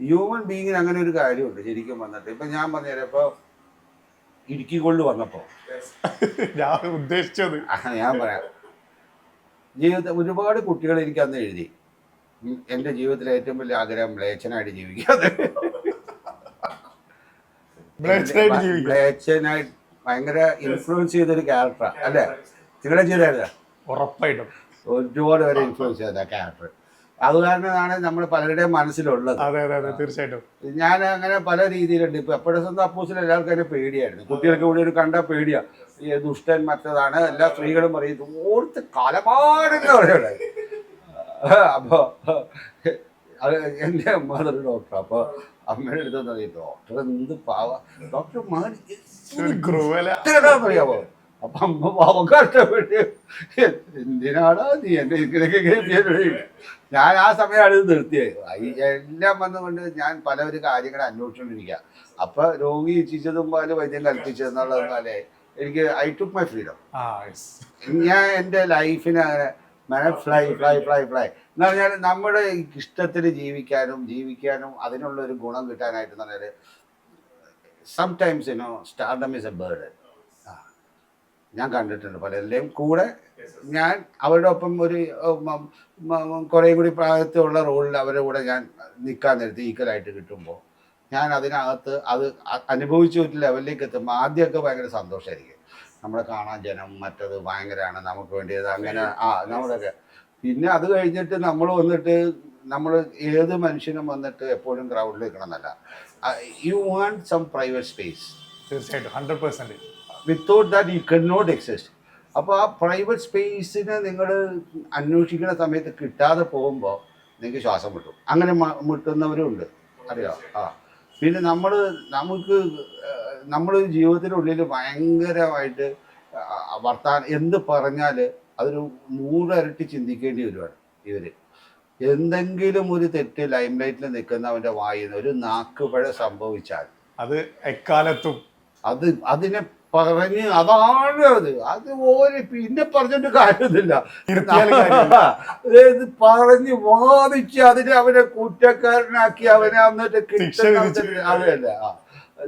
A: ഹ്യൂമൻ ബീങ്ങിന് അങ്ങനെ ഒരു കാര്യമുണ്ട് ശരിക്കും വന്നിട്ട് ഇപ്പൊ ഞാൻ പറഞ്ഞുതരാം. ഇപ്പൊ ഇടുക്കി കൊണ്ട് വന്നപ്പോ
B: ഞാൻ ഉദ്ദേശിച്ചത്.
A: ഞാൻ പറയാം. ജീവിതത്തിൽ ഒരുപാട് കുട്ടികൾ എനിക്ക് അന്ന് എഴുതി. എന്റെ ജീവിതത്തിലെ ഏറ്റവും വലിയ ആഗ്രഹം മ്ലേച്ഛനായിട്ട് ജീവിക്കാതെ
B: മ്ലേച്ഛനായിട്ട്
A: ഭയങ്കര ഇൻഫ്ലുവൻസ് ചെയ്തൊരു ക്യാരക്ടറാണ് അല്ലേ? നിങ്ങളെ ചെയ്തായിരുന്ന
B: ഉറപ്പായിട്ടും.
A: ഒരുപാട് പേരെ ഇൻഫ്ലുവൻസ് ചെയ്ത ക്യാരക്ടർ അത് കാരണമാണ് നമ്മൾ പലരുടെയും മനസ്സിലുള്ളത്.
B: അതെ അതെ അതെ തീർച്ചയായിട്ടും.
A: ഞാൻ അങ്ങനെ പല രീതിയിലുണ്ട്. ഇപ്പൊ എപ്പോഴും സ്വന്തം അപ്പോസിൽ എല്ലാവർക്കും അതിനെ പേടിയായിരുന്നു. കുട്ടികൾക്ക് കൂടി ഒരു കണ്ട പേടിയാ. ദുഷ്ടൻ മറ്റതാണ് എല്ലാ സ്ത്രീകളും പറയും ഓർത്ത് കലപാടെന്ന് പറയുന്നത് അപ്പൊ അത് എന്റെ മദർ ഡോക്ടർ അപ്പൊ അമ്മയുടെ അടുത്ത് പറയും ഡോക്ടർ എന്ത് പാവ ഡോക്ടർ മാറി
B: ഒരു ക്രൂവല
A: എത്രയാണെന്ന് അറിയാമോ അപ്പൊ അമ്മ പാവം കഷ്ടപ്പെട്ട് എന്തിനാടാ നീ എന്നെ ഇങ്ങനെയൊക്കെ കേൾപ്പിയത് ഞാൻ ആ സമയമാണ് ഇത് നിർത്തിയത്. എല്ലാം വന്നുകൊണ്ട് ഞാൻ പല ഒരു കാര്യങ്ങൾ അന്വേഷിച്ചുകൊണ്ടിരിക്കുക അപ്പൊ രോഗി ഇച്ഛിച്ചതും പോലെ വൈദ്യം കൽപ്പിച്ചതെന്നുള്ളതുപോലെ എനിക്ക് ഐ ടുക്ക് മൈ ഫ്രീഡം. ഞാൻ എന്റെ ലൈഫിന് അങ്ങനെ മന ഫ്ലൈ ഫ്ലൈ ഫ്ലൈ ഫ്ലൈ എന്ന് പറഞ്ഞാൽ നമ്മുടെ ഇഷ്ടത്തിന് ജീവിക്കാനും ജീവിക്കാനും അതിനുള്ള ഒരു ഗുണം കിട്ടാനായിട്ട് എന്ന് പറഞ്ഞാൽ sometimes you know stardom is a bird ഞാൻ കണ്ടിട്ടുണ്ട് പലരുടെയും കൂടെ ഞാൻ അവരുടെ ഒപ്പം ഒരു കുറേ കൂടി പ്രായത്തിലുള്ള റോളിൽ അവരുടെ കൂടെ ഞാൻ നിൽക്കാൻ നേരത്തെ ഈക്വലായിട്ട് കിട്ടുമ്പോൾ ഞാൻ അതിനകത്ത് അത് അനുഭവിച്ച ഒരു ലെവലിലേക്ക് എത്തുമ്പോൾ ആദ്യമൊക്കെ ഭയങ്കര സന്തോഷമായിരിക്കും നമ്മളെ കാണാൻ ജനം മറ്റത് ഭയങ്കരമാണ് നമുക്ക് വേണ്ടിയത് അങ്ങനെ ആ നമ്മളൊക്കെ. പിന്നെ അത് കഴിഞ്ഞിട്ട് നമ്മൾ വന്നിട്ട് നമ്മൾ ഏത് മനുഷ്യനും വന്നിട്ട് എപ്പോഴും ക്രൗഡിൽ നിൽക്കണമെന്നല്ല you want some private space
B: തീർച്ചയായിട്ടും hundred percent
A: without that you can not exist അപ്പോൾ ആ പ്രൈവറ്റ് സ്പേസിനെ നിങ്ങൾ അന്വേഷിക്കുന്ന സമയത്ത് കിട്ടാതെ പോകുമ്പോൾ നിങ്ങൾക്ക് ശ്വാസം മുട്ടും. അങ്ങനെ മുട്ടുന്നവരും ഉണ്ട് അറിയാം? ആ. പിന്നെ നമ്മൾ നമുക്ക് നമ്മൾ ജീവിതത്തിനുള്ളിൽ ഭയങ്കരമായിട്ട് വർത്താൻ വർത്താനം എന്ത് പറഞ്ഞാൽ അതൊരു നൂറരട്ടി ചിന്തിക്കേണ്ടി വരുവാണ് ഇവർ എന്തെങ്കിലും ഒരു തെറ്റ് ലൈം ലൈറ്റിൽ നിൽക്കുന്നവന്റെ വായിൽ നിന്ന് ഒരു നാക്കുപഴ സംഭവിച്ചാൽ
B: അത് എക്കാലത്തും
A: അത് അതിനെ പറഞ്ഞ് അതാണ് അത്. അത് ഓര് പിന്നെ പറഞ്ഞിട്ട് കാര്യമൊന്നുമില്ല. ഇത് പറഞ്ഞ് വാദിച്ച് അതിനെ അവനെ കുറ്റക്കാരനാക്കി അവനെ എന്നിട്ട് കിട്ടുന്ന അതല്ല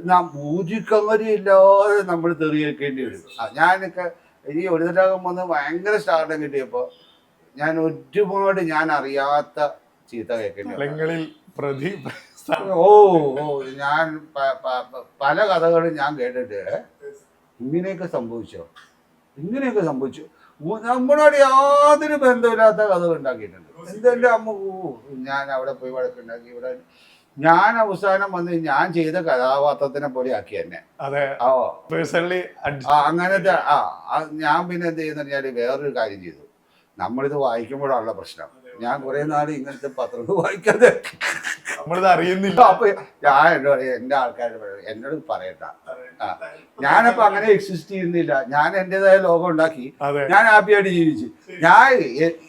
A: നാം മൂജിക്കങ്ങരി ഇല്ലാതെ നമ്മൾ തെറിയേക്കേണ്ടി വരും. ഞാനൊക്കെ ഈ ഒരു തരാകം വന്ന് ഭയങ്കര സ്റ്റാർട്ടം കിട്ടിയപ്പോൾ ഞാൻ ഒരുപാട് ഞാൻ അറിയാത്ത ചീത്ത കേൾക്കേണ്ടി.
B: പ്രതി
A: ഓ ഓ ഞാൻ പല കഥകളും ഞാൻ കേട്ടിട്ട് "ഏ, ഇങ്ങനെയൊക്കെ സംഭവിച്ചോ? ഇങ്ങനെയൊക്കെ സംഭവിച്ചു. നമ്മളോട് യാതൊരു ബന്ധമില്ലാത്ത കഥ ഉണ്ടാക്കിയിട്ടുണ്ട്. എന്തെല്ലാം അമ്മ ഓ ഞാൻ അവിടെ പോയി വഴക്കുണ്ടാക്കി ഇവിടെ ഞാൻ അവസാനം വന്ന് ഞാൻ ചെയ്ത കഥാപാത്രത്തിനെ പോലെ ആക്കി
B: തന്നെ
A: ഓ
B: പേഴ്സണലി
A: അങ്ങനത്തെ ആ ഞാൻ പിന്നെ എന്ത് ചെയ്യുന്ന വേറൊരു കാര്യം ചെയ്തു. നമ്മളിത് വായിക്കുമ്പോഴാണുള്ള പ്രശ്നം. ഞാൻ കുറെ നാൾ ഇങ്ങനത്തെ പത്രങ്ങൾ വായിക്കാതെ
B: നമ്മളിത് അറിയുന്നില്ല.
A: അപ്പൊ ഞാൻ എന്നോട് എന്റെ ആൾക്കാർ പറയും, എന്നോട് പറയണ്ട. ആ. ഞാനപ്പോ അങ്ങനെ എക്സിസ്റ്റ് ചെയ്യുന്നില്ല. ഞാൻ എന്റേതായ ലോകം ഉണ്ടാക്കി. ഞാൻ ഹാപ്പിയായിട്ട് ജീവിച്ചു. ഞാൻ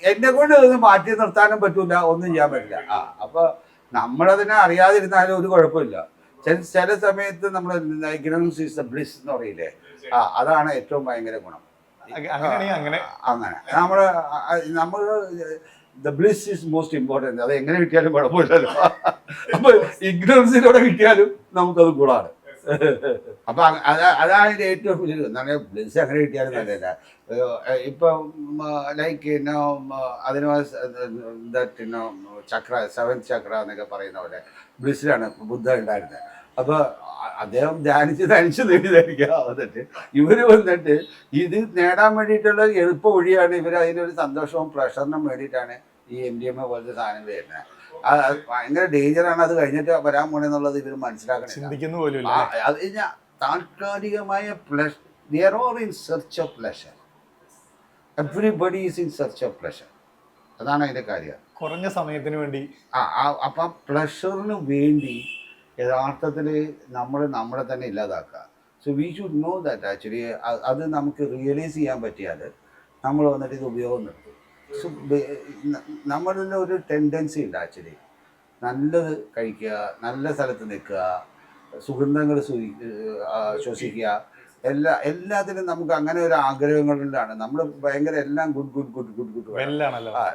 A: എന്നെ കൊണ്ട് ഒന്നും മാറ്റി നിർത്താനും പറ്റൂല ഒന്നും ചെയ്യാൻ പറ്റില്ല. ആ അപ്പൊ നമ്മളതിനെ അറിയാതിരുന്നാലും ഒരു കുഴപ്പമില്ല. ചില ചില സമയത്ത് നമ്മൾ ഇഗ്നോറൻസ് ഈസ് ദ ബ്ലിസ് എന്ന് പറയില്ലേ? ആ അതാണ് ഏറ്റവും ഭയങ്കര ഗുണം.
B: അങ്ങനെ.
A: അങ്ങനെ. നമ്മൾ നമ്മൾ the bliss is most important അത് എങ്ങനെ കിട്ടിയാലും കുഴപ്പമില്ലല്ലോ. അപ്പൊ ഇഗ്നോറൻസിലൂടെ കിട്ടിയാലും നമുക്കത് ഗുണമാണ്. അപ്പൊ അതാണ് ഏറ്റവും വലിയ ബ്ലിസ് എങ്ങനെ കിട്ടിയാലും നല്ലതല്ല. ഇപ്പം ലൈക്ക് അതിന് ദാറ്റ് ചക്ര സെവൻ ചക്ര എന്നൊക്കെ പറയുന്ന പോലെ ബ്ലിസ്സിലാണ് ബുദ്ധ ഉണ്ടായിരുന്നത്. അപ്പൊ അ- അദ്ദേഹം ധ്യാനിച്ച് ധനിച്ച് നേടിയതായിരിക്കാം വന്നിട്ട് ഇവർ വന്നിട്ട് ഇത് നേടാൻ വേണ്ടിയിട്ടുള്ള എളുപ്പ വഴിയാണ് ഇവർ അതിനൊരു സന്തോഷവും പ്രഷറിനും വേണ്ടിയിട്ടാണ് ഈ എം ഡി എം എ പോലത്തെ സാധനം വരുന്നത് അത് ഭയങ്കര ഡേഞ്ചറാണ് അത് കഴിഞ്ഞിട്ട് വരാൻ പോണെന്നുള്ളത് ഇവർ മനസ്സിലാക്കണം അത് ഞാൻ താൽക്കാലികമായ plush there are in search of pleasure everybody is in search of pleasure അതാണ് അതിന്റെ കാര്യം.
B: കുറഞ്ഞ സമയത്തിന് വേണ്ടി.
A: ആ അപ്പൊ പ്ലഷറിന് വേണ്ടി യഥാർത്ഥത്തിൽ നമ്മൾ നമ്മളെ തന്നെ ഇല്ലാതാക്കുക. So we should know that actually അത് നമുക്ക് റിയലൈസ് ചെയ്യാൻ പറ്റിയാൽ നമ്മൾ വന്നിട്ട് ഇത് ഉപയോഗം നിർത്തും. സോ നമ്മളിൽ ഒരു ടെൻഡൻസി ഉണ്ട് ആക്ച്വലി നല്ലത് കഴിക്കുക നല്ല സ്ഥലത്ത് നിൽക്കുക സുഗന്ധങ്ങൾ ശ്വസിക്കുക. എല്ലാ എല്ലാത്തിനും നമുക്ക് അങ്ങനെ ഒരു ആഗ്രഹങ്ങളുണ്ടാണ്. നമ്മൾ ഭയങ്കര എല്ലാം good good good good good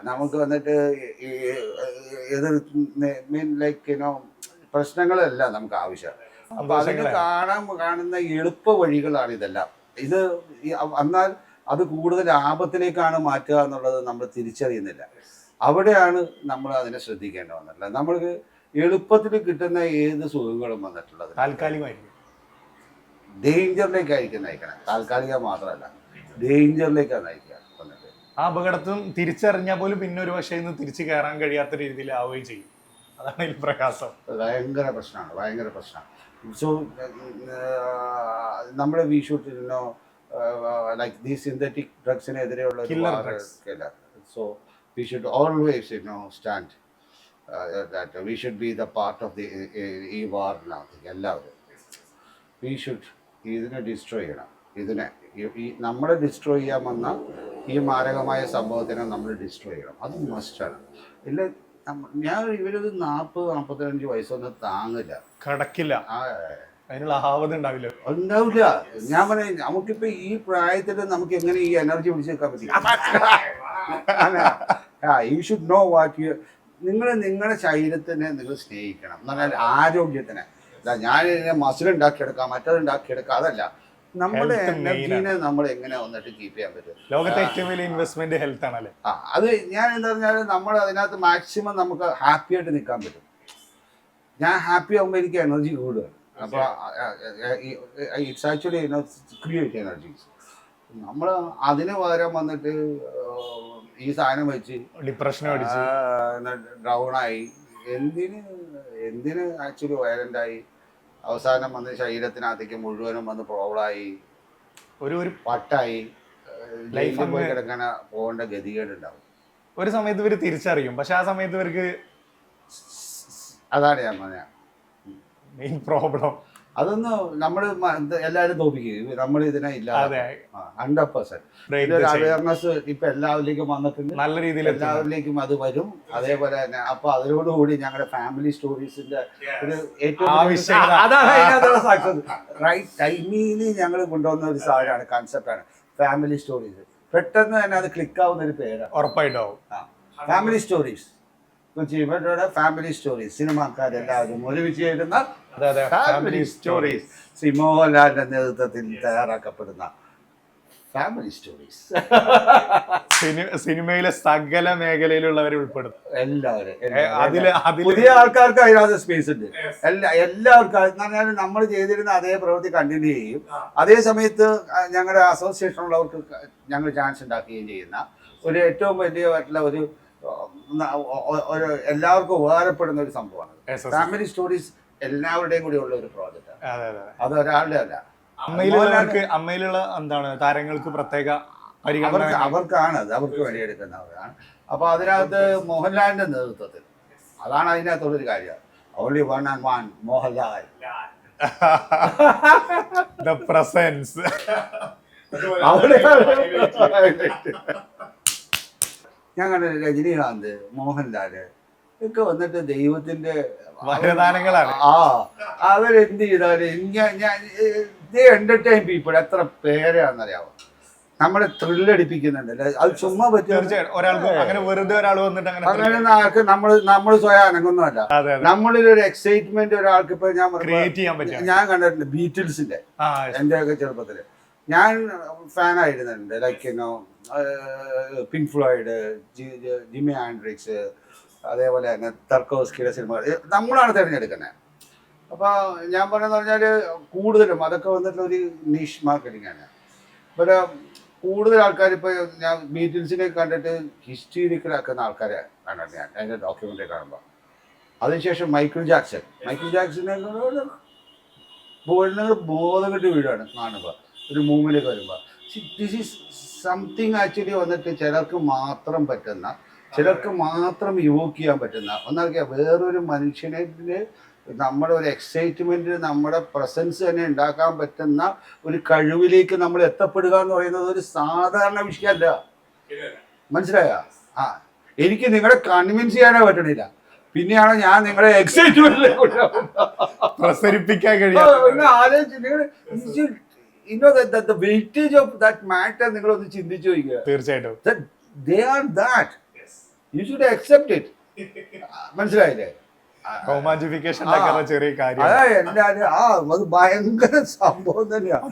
A: നമുക്ക് വന്നിട്ട് എതിർ മീൻ ലൈക്ക് യുനോ പ്രശ്നങ്ങളല്ല നമുക്ക് ആവശ്യം അപ്പൊ അതിന്. കാണാൻ കാണുന്ന എളുപ്പ വഴികളാണ് ഇതെല്ലാം. ഇത് എന്നാൽ അത് കൂടുതൽ ആപത്തിലേക്കാണ് മാറ്റുക എന്നുള്ളത് നമ്മൾ തിരിച്ചറിയുന്നില്ല. അവിടെയാണ് നമ്മൾ അതിനെ ശ്രദ്ധിക്കേണ്ടി വന്നിട്ടുള്ളത്. നമ്മൾക്ക് എളുപ്പത്തിൽ കിട്ടുന്ന ഏത് സുഖങ്ങളും വന്നിട്ടുള്ളത്.
B: താൽക്കാലികമായിരിക്കും.
A: ഡേഞ്ചറിലേക്കായിരിക്കും നയിക്കണം. താൽക്കാലിക മാത്രമല്ല. ഡേഞ്ചറിലേക്കാണ് നയിക്കുക വന്നിട്ട്.
B: ആ അപകടത്തും തിരിച്ചറിഞ്ഞാൽ പോലും പിന്നെ ഒരു പക്ഷേ ഇന്ന് തിരിച്ചു കയറാൻ കഴിയാത്ത രീതിയിൽ ആവുകയും ചെയ്യും. അതാണ് ഇതിൽ പ്രയാസം.
A: ഭയങ്കര പ്രശ്നമാണ് ഭയങ്കര പ്രശ്നമാണ്. സോ നമ്മുടെ we should know like the synthetic ഡ്രഗ്സിനെതിരെയുള്ള. So we should always you know stand that we should be the part of the ഈ വാറിനകത്ത് എല്ലാവരും. വി ഷുഡ് ഇതിനെ ഡിസ്ട്രോയ് ചെയ്യണം. ഇതിനെ ഈ- നമ്മളെ ഡിസ്ട്രോയ് ചെയ്യാൻ വന്ന ഈ മാരകമായ സംഭവത്തിനെ നമ്മൾ ഡിസ്ട്രോയ് ചെയ്യണം. അത് മസ്റ്റാണ് ഇല്ല ഞാൻ ഇവരൊരു നാപ്പത് നാപ്പത്തിരഞ്ച് വയസ്സൊന്നും താങ്ങില്ല.
B: കടക്കില്ല.
A: ആ,
B: അതിനുള്ള ആവത് ഉണ്ടാവില്ല.
A: ഉണ്ടാവില്ല. ഞാൻ പറയാം നമുക്കിപ്പോ ഈ പ്രായത്തിൽ നമുക്ക് എങ്ങനെ ഈ എനർജി പിടിച്ചു നിൽക്കാൻ പറ്റും? You should know what you നിങ്ങൾ നിങ്ങളുടെ ശരീരത്തിനെ നിങ്ങൾ സ്നേഹിക്കണം. എന്ന് പറഞ്ഞാൽ ആരോഗ്യത്തിനെ ഞാൻ മസിൽ ഉണ്ടാക്കിയെടുക്കാം മറ്റത് ഉണ്ടാക്കിയെടുക്കാം അതല്ല. നമ്മുടെ എനർജീനെ നമ്മൾ എങ്ങനെ വന്നിട്ട് കീപ്പ് ചെയ്യാൻ പറ്റും?
B: ലോകത്തെ ഏറ്റവും വലിയ ഇൻവെസ്റ്റ്മെന്റ് ഹെൽത്ത് ആണല്ലേ?
A: ആ അത് ഞാൻ എന്താ പറഞ്ഞാൽ നമ്മൾ അതിനകത്ത് മാക്സിമം നമുക്ക് ഹാപ്പി ആയിട്ട് നിൽക്കാൻ പറ്റും. ഞാൻ ഹാപ്പി ആകുമ്പോൾ എനിക്ക് എനർജി കൂടുതൽ അപ്പോൾ ഇറ്റ്സ് ആക്ച്വലി ക്രിയേറ്റ് എനർജീസ് നമ്മൾ അതിന് പകരം വന്നിട്ട് ഈ സാധനം വെച്ച്
B: ഡിപ്രഷൻ ഡൗൺ
A: ആയി. എന്തിന് എന്തിന് ആക്ച്വലി വയലന്റായി അവസാനം വന്ന് ശരീരത്തിനകത്തേക്ക് മുഴുവനും വന്ന് പ്രോബ്ലമായി
B: ഒരു ഒരു
A: പട്ടായി ലൈഫിൽ പോയി കിടക്കാൻ പോകേണ്ട ഗതികേടുണ്ടാവും.
B: ഒരു സമയത്ത് ഇവർ തിരിച്ചറിയും. പക്ഷെ ആ സമയത്ത് ഇവർക്ക്
A: അതാണ് ഞാൻ പറഞ്ഞത്.
B: Main problem.
A: അതൊന്ന് നമ്മൾ എല്ലാവരും തോപ്പിക്കും. നമ്മൾ ഇതിനെ ഇല്ല ഹൺഡ്രഡ് പെർസെന്റ്
B: chain.
A: അവയർനെസ് ഇപ്പൊ എല്ലാവരിലേക്കും വന്നിട്ടുണ്ട്.
B: നല്ല രീതിയിൽ
A: എല്ലാവരിലേക്കും അത് വരും. അതേപോലെ തന്നെ അപ്പൊ അതിനോടുകൂടി ഞങ്ങളുടെ ഫാമിലി സ്റ്റോറീസിന്റെ ഒരു ഏറ്റവും റൈറ്റ് ടൈമിൽ ഞങ്ങൾ കൊണ്ടുവന്ന ഒരു സാധനമാണ് കൺസെപ്റ്റാണ് ഫാമിലി സ്റ്റോറീസ് പെട്ടെന്ന് തന്നെ അത് ക്ലിക്ക് ആവുന്ന ഒരു പേരാണ്
B: ഉറപ്പായിട്ടാവും
A: ഫാമിലി സ്റ്റോറീസ് കൊച്ചി ഇവരുടെ ഫാമിലി സ്റ്റോറീസ് സിനിമാക്കാരെല്ലാവരും ഒരുമിച്ച്
B: ചേരുന്ന
A: ഫാമിലി സ്റ്റോറീസ് ശ്രീ മോഹൻലാലിന്റെ നേതൃത്വത്തിൽ തയ്യാറാക്കപ്പെടുന്ന ഫാമിലി സ്റ്റോറീസ്
B: സിനിമയിലെ സകല മേഖലയിലുള്ളവരെ ഉൾപ്പെടും
A: എല്ലാവരും
B: അതിൽ
A: പുതിയ ആൾക്കാർക്ക് അതിനകത്ത് സ്പേസ് ഉണ്ട്. എല്ലാ എല്ലാവർക്കും എന്ന് പറഞ്ഞാൽ നമ്മൾ ചെയ്തിരുന്ന അതേ പ്രവൃത്തി കണ്ടിന്യൂ ചെയ്യും. അതേ സമയത്ത് ഞങ്ങളുടെ അസോസിയേഷനുള്ളവർക്ക് ഞങ്ങൾ ചാൻസ് ഉണ്ടാക്കുകയും ചെയ്യുന്ന ഒരു ഏറ്റവും വലിയ ഒരു ഒരു എല്ലാവർക്കും ഉപകാരപ്പെടുന്ന ഒരു സംഭവമാണ്. ഫാമിലി സ്റ്റോറീസ് എല്ലാവരുടെയും കൂടി ഉള്ള ഒരു പ്രോജക്റ്റാണ്
B: അതെ അതെ
A: അത്. ഒരാളുടെ അല്ല.
B: അമ്മയിലുള്ളവർക്ക് അമ്മയിലുള്ള എന്താണ് താരങ്ങൾക്ക് പ്രത്യേക
A: അവർക്ക് അവർക്കാണ് അത്. അവർക്ക് വേണ്ടിയെടുക്കുന്നവരാണ് അപ്പൊ അതിനകത്ത് മോഹൻലാലിന്റെ നേതൃത്വത്തിൽ. അതാണ് അതിനകത്തുള്ളൊരു കാര്യം. Only one and one Mohanlal.
B: The presence
A: അവിടെയാണ്. കണ്ട രജനീകാന്ത് മോഹൻലാൽ ഒക്കെ വന്നിട്ട് ദൈവത്തിന്റെ
B: വരദാനങ്ങളാണ്.
A: ആ അവരെന്ത് ചെയ്താൽ എന്റർടൈൻ പീപ്പിൾ എത്ര പേരാണെന്നറിയാമോ നമ്മളെ ത്രില്ലടിപ്പിക്കുന്നുണ്ടല്ലേ അത് ചുമ്മാ
B: പറ്റും ഒരാൾക്ക് അങ്ങനെ വെറുതെ ഒരാൾ വന്നിട്ട് അങ്ങനെ
A: ആൾക്ക് നമ്മൾ നമ്മൾ സ്വയം
B: അനങ്ങുന്നല്ല നമ്മളിൽ
A: ഒരു എക്സൈറ്റ്മെന്റ് ഒരാൾക്ക് ഇപ്പൊ ഞാൻ
B: ക്രിയേറ്റ് ചെയ്യാൻ പറ്റും
A: ഞാൻ കണ്ടിട്ടുണ്ട് ബീറ്റിൽസിന്റെ എന്റെ ഒക്കെ ചെറുപ്പത്തിൽ ഞാൻ fan ആയിരുന്നുണ്ട്. Like you know Pink Floyd Jimi Hendrix അതേപോലെ തന്നെ തർക്കോസ്കിയുടെ സിനിമകൾ നമ്മളാണ് തിരഞ്ഞെടുക്കുന്നത്. അപ്പോൾ ഞാൻ പറഞ്ഞതെന്ന് പറഞ്ഞാൽ കൂടുതലും അതൊക്കെ വന്നിട്ടുള്ള ഒരു നിഷ് ആണ്. ഇവിടെ കൂടുതൽ ആൾക്കാർ ഇപ്പോൾ ഞാൻ ബീറ്റിൽസിനെ കണ്ടിട്ട് ഹിസ്റ്റീരിക്കലാക്കുന്ന ആൾക്കാരെ കാണാൻ ഞാൻ. അതിന്റെ ഡോക്യുമെന്ററി കാണുമ്പോൾ അതിനുശേഷം മൈക്കിൾ ജാക്സൺ മൈക്കിൾ ജാക്സനെ എന്നുള്ളത് ബോധം കിട്ടി വീടാണ് കാണുമ്പോൾ ഒരു മൂവിലേക്ക് വരുമ്പോൾ ദിസ് ഈസ് സംതിങ് ആക്ച്വലി വന്നിട്ട് ചിലർക്ക് മാത്രം പറ്റുന്ന ചിലർക്ക് മാത്രം യോഗ ചെയ്യാൻ പറ്റുന്ന ഒന്നറിയാം വേറൊരു മനുഷ്യനെ നമ്മുടെ ഒരു എക്സൈറ്റ്മെന്റിന് നമ്മുടെ പ്രസൻസ് തന്നെ ഉണ്ടാക്കാൻ പറ്റുന്ന ഒരു കഴിവിലേക്ക് നമ്മൾ എത്തപ്പെടുക എന്ന് പറയുന്നത് ഒരു സാധാരണ വിഷയമല്ല. മനസ്സിലായ? ആ. എനിക്ക് നിങ്ങളെ കൺവിൻസ് ചെയ്യാനേ പറ്റണില്ല. പിന്നെയാണ് ഞാൻ നിങ്ങളെ എക്സൈറ്റ്മെന്റിലേക്ക്
B: പ്രസരിപ്പിക്കാൻ കഴിയാം
A: നിങ്ങൾ ആലോചിച്ച് നിങ്ങൾ ഇന്നോ the weightage of that matter നിങ്ങളൊന്ന് ചിന്തിച്ചു നോക്കുക
B: തീർച്ചയായിട്ടും.
A: They are that you should accept it മനസ്സിലായില്ലേ?
B: റോമാഞ്ചിഫിക്കേഷൻ. ചെറിയ കാര്യം.
A: അതാ എല്ലാരും ആ അത് ഭയങ്കര സംഭവം തന്നെയാണ്